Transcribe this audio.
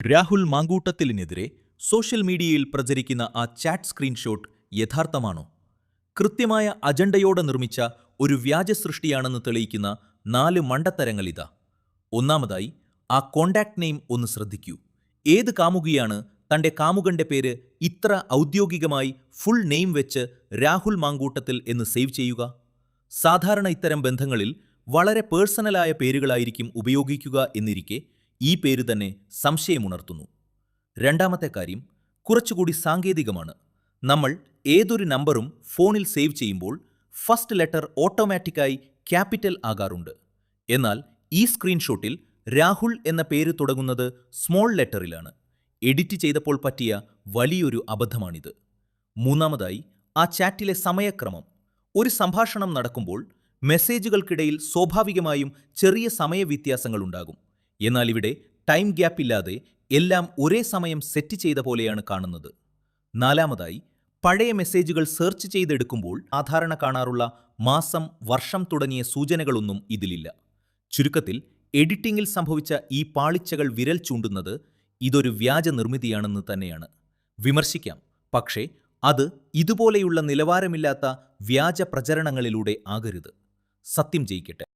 Rahul മാങ്കൂട്ടത്തിലിനെതിരെ social മീഡിയയിൽ പ്രചരിക്കുന്ന ആ ചാറ്റ് സ്ക്രീൻഷോട്ട് യഥാർത്ഥമാണോ? കൃത്യമായ അജണ്ടയോടെ നിർമ്മിച്ച ഒരു വ്യാജ സൃഷ്ടിയാണെന്ന് തെളിയിക്കുന്ന നാല് മണ്ടത്തരങ്ങളിതാ. ഒന്നാമതായി ആ കോണ്ടാക്ട് നെയിം ഒന്ന് ശ്രദ്ധിക്കൂ. ഏത് കാമുകിയാണ് തന്റെ കാമുകന്റെ പേര് ഇത്ര ഔദ്യോഗികമായി ഫുൾ നെയിം വെച്ച് രാഹുൽ മാങ്കൂട്ടത്തിൽ എന്ന് സേവ് ചെയ്യുക? സാധാരണ ഇത്തരം ബന്ധങ്ങളിൽ വളരെ പേഴ്സണലായ പേരുകളായിരിക്കും ഉപയോഗിക്കുക എന്നിരിക്കെ ഈ പേര് തന്നെ സംശയമുണർത്തുന്നു. രണ്ടാമത്തെ കാര്യം കുറച്ചുകൂടി സാങ്കേതികമാണ്. നമ്മൾ ഏതൊരു നമ്പറും ഫോണിൽ സേവ് ചെയ്യുമ്പോൾ ഫസ്റ്റ് ലെറ്റർ ഓട്ടോമാറ്റിക്കായി ക്യാപിറ്റൽ ആകാറുണ്ട്. എന്നാൽ ഈ സ്ക്രീൻഷോട്ടിൽ രാഹുൽ എന്ന പേര് തുടങ്ങുന്നത് സ്മോൾ ലെറ്ററിലാണ്. എഡിറ്റ് ചെയ്തപ്പോൾ പറ്റിയ വലിയൊരു അബദ്ധമാണിത്. മൂന്നാമതായി ആ ചാറ്റിലെ സമയക്രമം. ഒരു സംഭാഷണം നടക്കുമ്പോൾ മെസ്സേജുകൾക്കിടയിൽ സ്വാഭാവികമായും ചെറിയ സമയവ്യത്യാസങ്ങൾ ഉണ്ടാകും എന്നാൽ ഇവിടെ ടൈം ഗ്യാപ്പ് ഇല്ലാതെ എല്ലാം ഒരേ സമയം സെറ്റ് ചെയ്ത പോലെയാണ് കാണുന്നത്. നാലാമതായി പഴയ മെസ്സേജുകൾ സെർച്ച് ചെയ്തെടുക്കുമ്പോൾ സാധാരണ കാണാറുള്ള മാസം വർഷം തുടങ്ങിയ സൂചനകളൊന്നും ഇതിലില്ല. ചുരുക്കത്തിൽ എഡിറ്റിംഗിൽ സംഭവിച്ച ഈ പാളിച്ചകൾ വിരൽ ചൂണ്ടുന്നത് ഇതൊരു വ്യാജ നിർമ്മിതിയാണെന്ന് തന്നെയാണ്. വിമർശിക്കാം പക്ഷേ അത് ഇതുപോലെയുള്ള നിലവാരമില്ലാത്ത വ്യാജ പ്രചരണങ്ങളിലൂടെ ആകരുത്. സത്യം ജയിക്കട്ടെ.